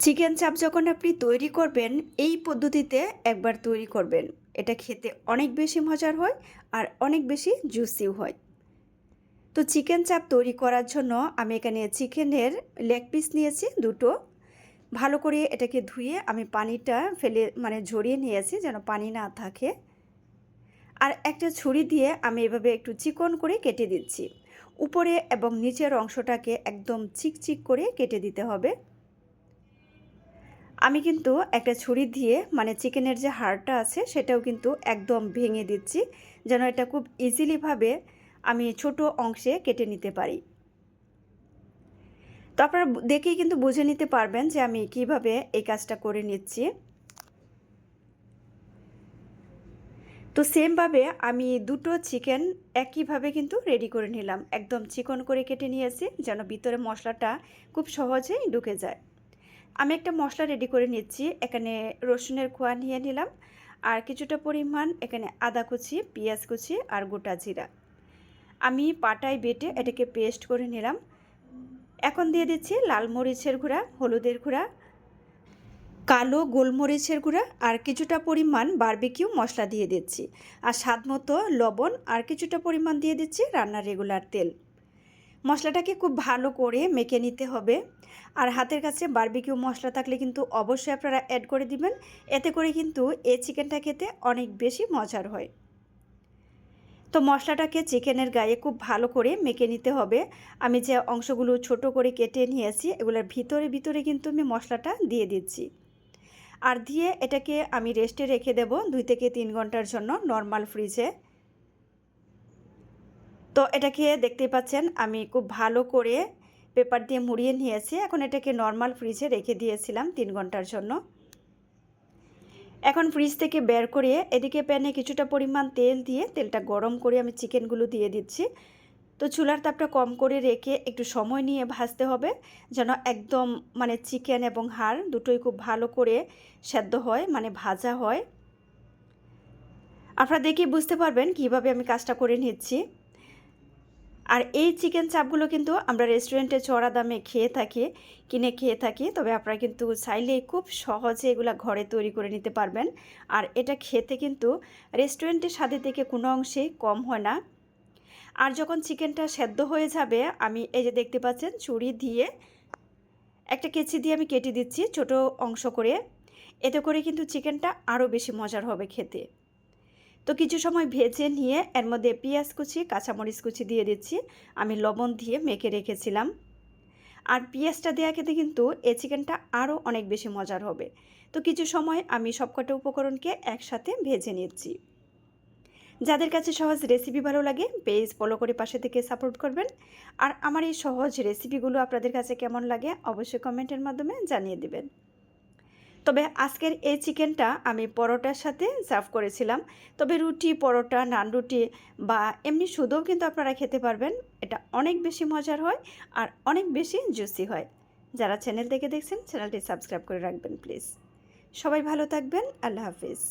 Chicken চাপ যখন আপনি তৈরি করবেন, এই পদ্ধতিতে একবার তৈরি করবেন। এটা খেতে অনেক বেশি মজার হয় আর অনেক বেশি জুসিও হয়। তো চিকেন চাপ তৈরি করার জন্য আমি এখানে চিকেনের লেগ পিস নিয়েছি, দুটো। ভালো করে এটাকে ধুয়ে আমি পানিটা ফেলে মানে ঝরিয়ে নিয়েছি যেন পানি না থাকে। আর একটা ছুরি দিয়ে আমি এভাবে একটু চিকন করে কেটে দিচ্ছি। উপরে এবং নিচের অংশটাকে একদম চিকচিক করে কেটে দিতে হবে। আমি কিন্তু একটা ছুরি দিয়ে মানে চিকেনের যে হাড়টা আছে, সেটাও কিন্তু একদম ভেঙে দিচ্ছি, যেন এটা খুব ইজিলিভাবে আমি ছোট অংশে কেটে নিতে পারি। তো আপনারা দেখেই কিন্তু বুঝে নিতে পারবেন যে আমি কীভাবে এই কাজটা করে নিচ্ছি। তো সেমভাবে আমি দুটো চিকেন একইভাবে কিন্তু রেডি করে নিলাম, একদম চিকন করে কেটে নিয়েছি, যেন ভিতরে মশলাটা খুব সহজেই ঢুকে যায়। আমি একটা মশলা রেডি করে নিচ্ছি। এখানে রসুনের খোয়া নিয়ে নিলাম। আর কিছুটা পরিমাণ এখানে আদা কুচি, পেঁয়াজ কুচি আর গোটা জিরা। আমি পাটায় বেটে এটাকে পেস্ট করে নিলাম। এখন দিয়ে দিচ্ছি লাল মরিচের গুঁড়া, হলুদের গুঁড়া, কালো গোলমরিচের গুঁড়া আর কিছুটা পরিমাণ বারবিকিউ মশলা দিয়ে দিচ্ছি। আর স্বাদ মতো লবণ আর কিছুটা পরিমাণ দিয়ে দিচ্ছি রান্নার রেগুলার তেল। মশলাটাকে খুব ভালো করে মেখে নিতে হবে। আর হাতের কাছে বারবিকিউ মশলা থাকলে কিন্তু অবশ্যই আপনারা অ্যাড করে দিবেন। এতে করে কিন্তু এই চিকেনটা খেতে অনেক বেশি মজার হয়। তো মশলাটাকে চিকেনের গায়ে খুব ভালো করে মেখে নিতে হবে। আমি যে অংশগুলো ছোট করে কেটে নিয়েছি, এগুলোর ভিতরে ভিতরে কিন্তু আমি মশলাটা দিয়ে দিচ্ছি। আর দিয়ে এটাকে আমি রেস্টে রেখে দেব দুই থেকে তিন ঘণ্টার জন্য নর্মাল ফ্রিজে তো এটাকে দেখতেই পাচ্ছেন, আমি খুব ভালো করে পেপার দিয়ে মুড়িয়ে নিয়েছি। এখন এটাকে নর্মাল ফ্রিজে রেখে দিয়েছিলাম তিন ঘণ্টার জন্য। এখন ফ্রিজ থেকে বের করে এদিকে প্যানে কিছুটা পরিমাণ তেল দিয়ে, তেলটা গরম করে আমি চিকেনগুলো দিয়ে দিচ্ছি। তো চুলার তাপটা কম করে রেখে একটু সময় নিয়ে ভাজতে হবে, যেন একদম মানে চিকেন এবং হাড় দুটোই খুব ভালো করে সেদ্ধ হয় মানে ভাজা হয়। আপনারা দেখে বুঝতে পারবেন কীভাবে আমি কাজটা করে নিচ্ছি। আর এই চিকেন চাপগুলো কিন্তু আমরা রেস্টুরেন্টে চড়া দামে খেয়ে থাকি, কিনে খেয়ে থাকি, তবে আপনারা কিন্তু চাইলে খুব সহজে এগুলো ঘরে তৈরি করে নিতে পারবেন। আর এটা খেতে কিন্তু রেস্টুরেন্টের স্বাদে থেকে কোনো অংশেই কম হয় না। আর যখন চিকেনটা সেদ্ধ হয়ে যাবে, আমি এই যে দেখতে পাচ্ছেন চুরি দিয়ে একটা কেচি দিয়ে আমি কেটে দিচ্ছি ছোট অংশ করে। এতে করে কিন্তু চিকেনটা আরও বেশি মজার হবে খেতে। তো কিছু সময় ভেজে নিয়ে এর মধ্যে পেঁয়াজ কুচি, কাঁচামরিচ কুচি দিয়ে দিচ্ছি। আমি লবণ দিয়ে মেখে রেখেছিলাম। আর পেঁয়াজটা দেওয়া খেতে কিন্তু এই চিকেনটা আরও অনেক বেশি মজার হবে। তো কিছু সময় আমি সবকটা উপকরণকে একসাথে ভেজে নিচ্ছি। যাদের কাছে সহজ রেসিপি ভালো লাগে পেজ ফলো করে পাশে থেকে সাপোর্ট করবেন। আর আমার এই সহজ রেসিপিগুলো আপনাদের কাছে কেমন লাগে, অবশ্যই কমেন্টের মাধ্যমে জানিয়ে দেবেন। তবে আজকের এই চিকেনটা আমি পরোটার সাথে সার্ভ করেছিলাম। তবে রুটি, পরোটা, নান রুটি বা এমনি শুধুও কিন্তু আপনারা খেতে পারবেন। এটা অনেক বেশি মজার হয় আর অনেক বেশি জুসি হয়। যারা চ্যানেল থেকে দেখছেন চ্যানেলটি সাবস্ক্রাইব করে রাখবেন প্লিজ সবাই ভালো থাকবেন। আল্লাহ হাফিজ।